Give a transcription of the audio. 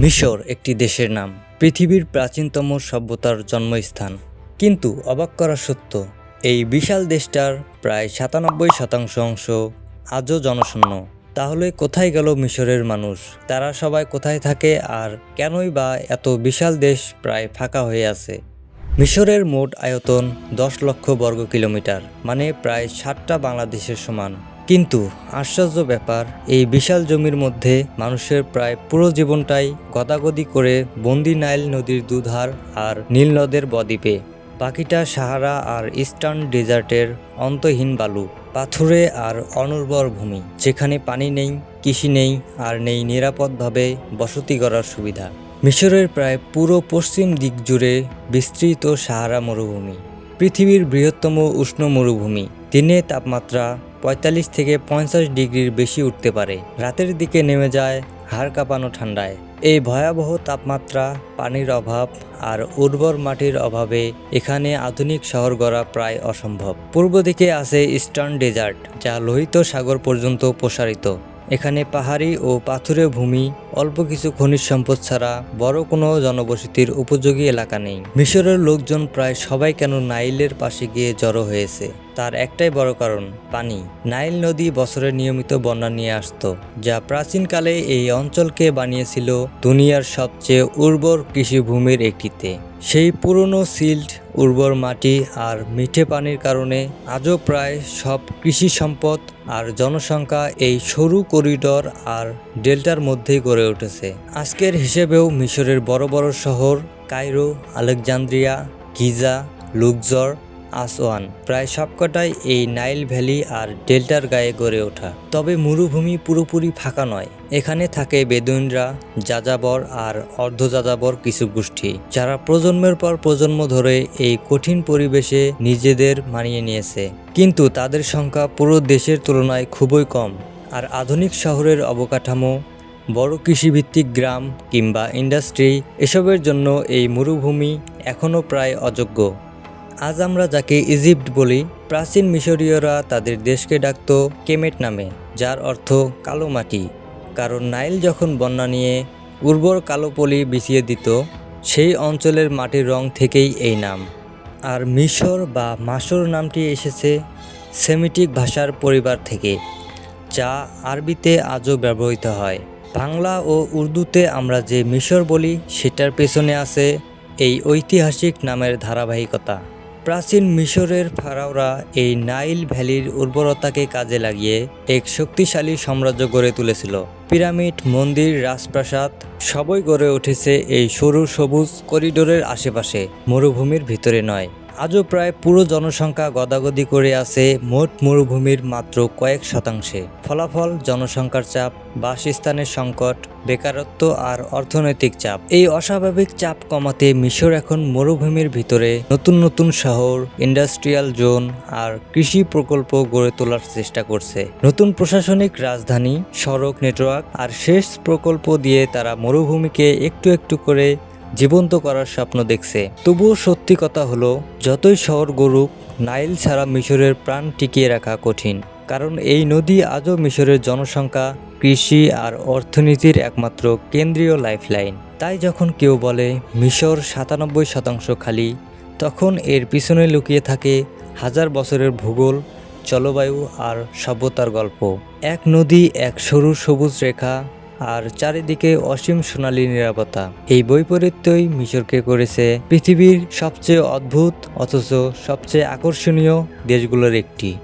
মিশর একটি দেশের নাম, পৃথিবীর প্রাচীনতম সভ্যতার জন্মস্থান। কিন্তু অবাক করা সত্য, এই বিশাল দেশটার প্রায় সাতানব্বই শতাংশ অংশ আজও জনশূন্য। তাহলে কোথায় গেল মিশরের মানুষ? তারা সবাই কোথায় থাকে আর কেনই বা এত বিশাল দেশ প্রায় ফাঁকা হয়ে আছে? মিশরের মোট আয়তন দশ লক্ষ বর্গ কিলোমিটার মানে প্রায় ষাটটা বাংলাদেশের সমান। কিন্তু আশ্চর্য ব্যাপার, এই বিশাল জমির মধ্যে মানুষের প্রায় পুরো জীবনটাই গদাগদি করে বন্দি নাইল নদীর দুধার আর নীল নদের বদ্বীপে। বাকিটা সাহারা আর ইস্টার্ন ডেজার্টের অন্তহীন বালু, পাথুরে আর অনুর্বর ভূমি, যেখানে পানি নেই, কৃষি নেই আর নেই নিরাপদভাবে বসতি করার সুবিধা। মিশরের প্রায় পুরো পশ্চিম দিক জুড়ে বিস্তৃত সাহারা মরুভূমি, পৃথিবীর বৃহত্তম উষ্ণ মরুভূমি। দিনে তাপমাত্রা পঁয়তাল্লিশ থেকে পঞ্চাশ ডিগ্রির বেশি উঠতে পারে। রাতের দিকে নেমে যায় হাড় কাঁপানো ঠান্ডায়। এই ভয়াবহ তাপমাত্রা, পানির অভাব আর উর্বর মাটির অভাবে এখানে আধুনিক শহর গড়া প্রায় অসম্ভব। পূর্ব দিকে আছে ইস্টার্ন ডেজার্ট, যা লোহিত সাগর পর্যন্ত প্রসারিত। এখানে পাহাড়ি ও পাথুরে ভূমি, অল্প কিছু খনিজ সম্পদ ছাড়া বড় কোনো জনবসতির উপযোগী এলাকা নেই। মিশরের লোকজন প্রায় সবাই কেন নাইলের পাশে গিয়ে জড়ো হয়েছে? তার একটাই বড় কারণ, পানি। নাইল নদী বছরে নিয়মিত বন্যা নিয়ে আসতো, যা প্রাচীনকালে এই অঞ্চলকে বানিয়েছিল দুনিয়ার সবচেয়ে উর্বর কৃষিভূমির একটিতে। সেই পুরনো সিল্ট, উর্বর মাটি আর মিঠে পানির কারণে আজও প্রায় সব কৃষি সম্পদ আর জনসংখ্যা এই সরু করিডর আর ডেল্টার মধ্যেই গড়ে উঠেছে। আজকের হিসেবেও মিশরের বড় বড় শহর, Cairo, Alexandria, Giza Luxor Aswan. প্রায় সবকটাই এই নাইল ভ্যালি আর ডেল্টার গায়ে গড়ে ওঠা। তবে মরুভূমি পুরোপুরি ফাঁকা নয়। এখানে থাকে বেদুইনরা, যাযাবর আর অর্ধ যাযাবর কিছু গোষ্ঠী, যারা প্রজন্মের পর প্রজন্ম ধরে এই কঠিন পরিবেশে নিজেদের মানিয়ে নিয়েছে। কিন্তু তাদের সংখ্যা পুরো দেশের তুলনায় খুবই কম। আর আধুনিক শহরের অবকাঠামো, বড় কৃষিভিত্তিক গ্রাম কিংবা ইন্ডাস্ট্রি, এসবের জন্য এই মরুভূমি এখনও প্রায় অযোগ্য। আজ আমরা যাকে ইজিপ্ট বলি, প্রাচীন মিশরীয়রা তাদের দেশকে ডাকত কেমেট নামে, যার অর্থ কালো মাটি। কারণ নাইল যখন বন্যা নিয়ে উর্বর কালো পলি বিছিয়ে দিত, সেই অঞ্চলের মাটির রং থেকেই এই নাম। আর মিশর বা মাসর নামটি এসেছে সেমিটিক ভাষার পরিবার থেকে, যা আরবিতে আজও ব্যবহৃত হয়। বাংলা ও উর্দুতে আমরা যে মিশর বলি, সেটার পেছনে আছে এই ঐতিহাসিক নামের ধারাবাহিকতা। প্রাচীন মিশরের ফারাওরা এই নাইল ভ্যালির উর্বরতাকে কাজে লাগিয়ে এক শক্তিশালী সাম্রাজ্য গড়ে তুলেছিল। পিরামিড, মন্দির, রাজপ্রাসাদ সবই গড়ে উঠেছে এই সরু সবুজ করিডোরের আশেপাশে, মরুভূমির ভিতরে নয়। আজও প্রায় পুরো জনসংখ্যা গদাগদি করে আছে মোট মরুভূমির মাত্র কয়েক শতাংশে। ফলাফল, জনসংখ্যার চাপ, বাসস্থানের সংকট, বেকারত্ব আর অর্থনৈতিক চাপ। এই অস্বাভাবিক চাপ কমাতে মিশর এখন মরুভূমির ভিতরে নতুন নতুন শহর, ইন্ডাস্ট্রিয়াল জোন আর কৃষি প্রকল্প গড়ে তোলার চেষ্টা করছে। নতুন প্রশাসনিক রাজধানী, সড়ক নেটওয়ার্ক আর শেষ প্রকল্প দিয়ে তারা মরুভূমিকে একটু একটু করে জীবন্ত করার স্বপ্ন দেখছে। তবুও সত্যি কথা হলো, যতই শহর গরুক নাইল ছাড়া মিশরের প্রাণ টিকিয়ে রাখা কঠিন। কারণ এই নদী আজও মিশরের জনসংখ্যা, কৃষি আর অর্থনীতির একমাত্র কেন্দ্রীয় লাইফলাইন তাই যখন কেউ বলে, মিশর সাতানব্বই শতাংশ খালি তখন এর পিছনে লুকিয়ে থাকে হাজার বছরের ভূগোল, জলবায়ু আর সভ্যতার গল্প। এক নদী, এক সরু সবুজ রেখা আর চারিদিকে অসীম সোনালী নিরাপত্তা। এই বৈপরীত্যই মিশরকে করেছে পৃথিবীর সবচেয়ে অদ্ভুত, অথচ সবচেয়ে আকর্ষণীয় দেশগুলোর একটি।